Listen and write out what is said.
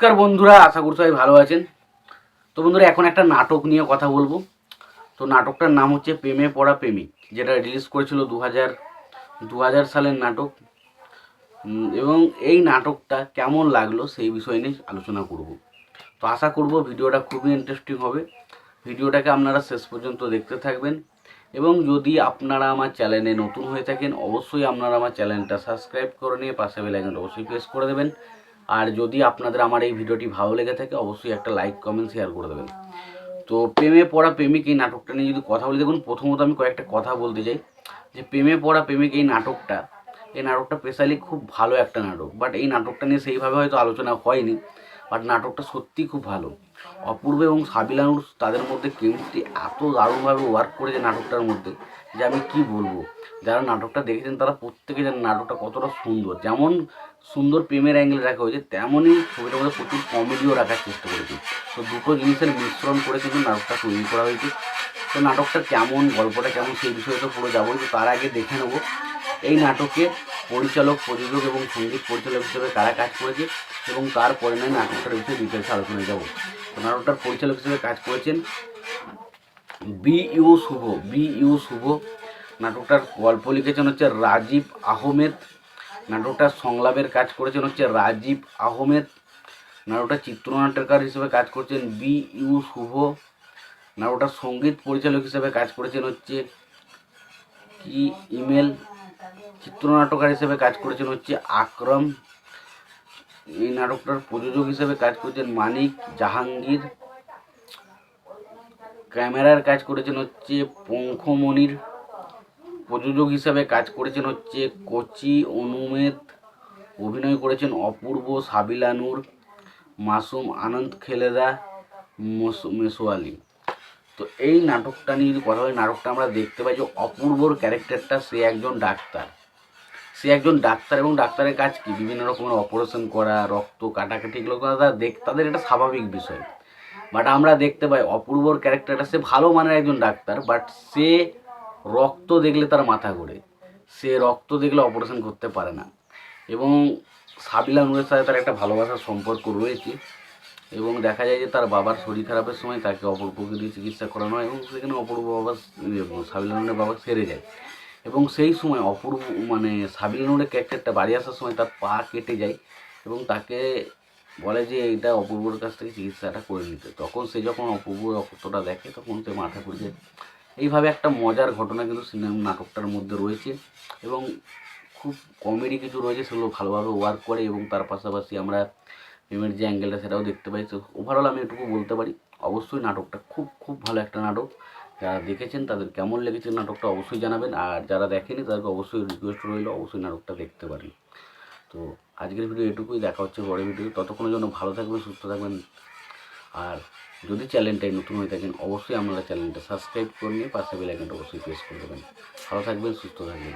নমস্কার বন্ধুরা, আশা করি সবাই ভালো আছেন। তো বন্ধুরা, এখন একটা নাটক নিয়ে কথা বলব। তো নাটকটার নাম হচ্ছে প্রেমে পড়া প্রেমিক, যেটা রিলিজ করেছিল দু হাজার দু হাজার সালের নাটক। এবং এই নাটকটা কেমন লাগল সেই বিষয় নিয়ে আলোচনা করব। তো আশা করব ভিডিওটা খুবই ইন্টারেস্টিং হবে। ভিডিওটাকে আপনারা শেষ পর্যন্ত দেখতে থাকবেন। এবং যদি আপনারা আমার চ্যানেলে নতুন হয়ে থাকেন, অবশ্যই আপনারা আমার চ্যানেলটা সাবস্ক্রাইব করে নিয়ে পাশে বেলাইকনটা অবশ্যই প্রেস করে দেবেন। আর যদি আপনাদের আমার এই ভিডিওটি ভালো লেগে থাকে, অবশ্যই একটা লাইক, কমেন্ট শেয়ার করে দেবেন। তো প্রেমে পড়া প্রেমিক এই নাটকটা নিয়ে যদি কথা বলি, দেখুন, প্রথমত আমি কয়েকটা কথা বলতে চাই। যে প্রেমে পড়া প্রেমিক এই নাটকটা এই নাটকটা স্পেশালি খুব ভালো একটা নাটক বাট এই নাটকটা নিয়ে সেইভাবে হয়তো আলোচনা হয়নি। বাট নাটকটা সত্যি খুব ভালো। অপূর্ব এবং সাবিলানুর তাদের মধ্যে কেমিস্ট্রি এত দারুণভাবে ওয়ার্ক করেছে নাটকটার মধ্যে যে আমি কি বলব? যারা নাটকটা দেখেছেন তারা প্রত্যেকে জানেন নাটকটা কতটা সুন্দর। যেমন সুন্দর প্রেমের অ্যাঙ্গেল রাখা হয়েছে, তেমনই ছবিটার মধ্যে প্রচুর কমেডিও রাখার চেষ্টা করেছে। তো দুটো জিনিসের মিশ্রণ করে কিন্তু নাটকটা তৈরি করা হয়েছে। তো নাটকটা কেমন, গল্পটা কেমন সেই বিষয়ে তো পুরো যাব তার আগে দেখে নেব। এই নাটকে পরিচালক, প্রযোজক এবং সংগীত পরিচালক হিসেবে কারা কাজ করেছে? এবং তারপরে নয় নাটকটার বিষয়ে ডিটেলস আলোচনায় যাব। তো নাটকটার পরিচালক হিসেবে কাজ করেছেন B U Shuvo B U Shuvo. নাটকটার গল্প লিখেছেন হচ্ছে রাজীব আহমেদ। নাটকটার সংলাপের কাজ করেছেন হচ্ছে রাজীব আহমেদ। নাটকটার চিত্রনাট্যকার হিসেবে কাজ করছেন বি ইউ শুভ। নাটকটার সংগীত পরিচালক হিসেবে কাজ করেছেন হচ্ছে কি ইমেল? চিত্রনাট্যকার হিসেবে কাজ করেছেন হচ্ছে আকরম। এই নাটকটার প্রযোজক হিসেবে কাজ করেছেন মানিক জাহাঙ্গীর। ক্যামেরার কাজ করেছেন হচ্ছে পঙ্খমণির। প্রযোজক হিসাবে কাজ করেছেন হচ্ছে কোচি অনুমেদ। অভিনয় করেছেন অপূর্ব সাবিলানুর, মাসুম আনন্দ খেলেদা, মস- মেসোয়ালি। তো এই নাটকটা নিয়ে যদি কথা বলি, নাটকটা আমরা দেখতে পাই যে অপূর্বর ক্যারেক্টারটা সে একজন ডাক্তার। সে একজন ডাক্তার এবং ডাক্তারের কাজ কি? বিভিন্ন রকমের অপারেশন করা, রক্ত কাটাকাটি এগুলো করা তারা দেখ, তাদের এটা স্বাভাবিক বিষয়। বাট আমরা দেখতে পাই অপূর্বর ক্যারেক্টারটা সে ভালো মানের একজন ডাক্তার বাট সে রক্ত দেখলে তার মাথা ঘোরে। সে রক্ত দেখলে অপারেশন করতে পারে না। এবং সাবিলা নূরের সাথে তার একটা ভালোবাসার সম্পর্ক রয়েছে। এবং দেখা যায় যে তার বাবার শরীর খারাপের সময় তাকে অপূর্বকে দিয়ে চিকিৎসা করানো হয় এবং সেখানে অপূর্ব বাবা, সাবিলা নূরের বাবা সেরে যায়। এবং সেই সময় অপূর্ব মানে সাবিলা নূরের ক্যারেক্টারটা বাড়ি আসার সময় তার পা কেটে যায় এবং তাকে বলে যে এইটা অপূর্বর কাছ থেকে চিকিৎসাটা করে নিতে। তখন সে যখন অপূর্ব রক্তটা দেখে, তখন সে মাথা ঘুরে যায় এইভাবে একটা মজার ঘটনা কিন্তু সিনেমা নাটকটার মধ্যে রয়েছে এবং খুব কমেডি কিছু রয়েছে সেগুলো ভালোভাবে ওয়ার্ক করে এবং তার পাশাপাশি আমরা প্রেমের যে অ্যাঙ্গেলটা সেটাও দেখতে পাই। তো ওভারঅল আমি এটুকু বলতে পারি, অবশ্যই নাটকটা খুব খুব ভালো একটা নাটক। যারা দেখেছেন তাদের কেমন লেগেছে নাটকটা অবশ্যই জানাবেন, আর যারা দেখেনি তাদেরকে অবশ্যই রিকোয়েস্ট রইল, অবশ্যই নাটকটা দেখতে পারেন। তো আজকের ভিডিও এটুকুই, দেখা হচ্ছে পরের ভিডিও ততক্ষণের জন্য ভালো থাকবেন, সুস্থ থাকবেন। আর যদি চ্যানেলটাই নতুন হয়ে থাকেন, অবশ্যই আপনারা চ্যানেলটা সাবস্ক্রাইব করে নিয়ে পাশে বেল অবশ্যই প্রেস করে দেবেন। ভালো থাকবেন, সুস্থ থাকবেন।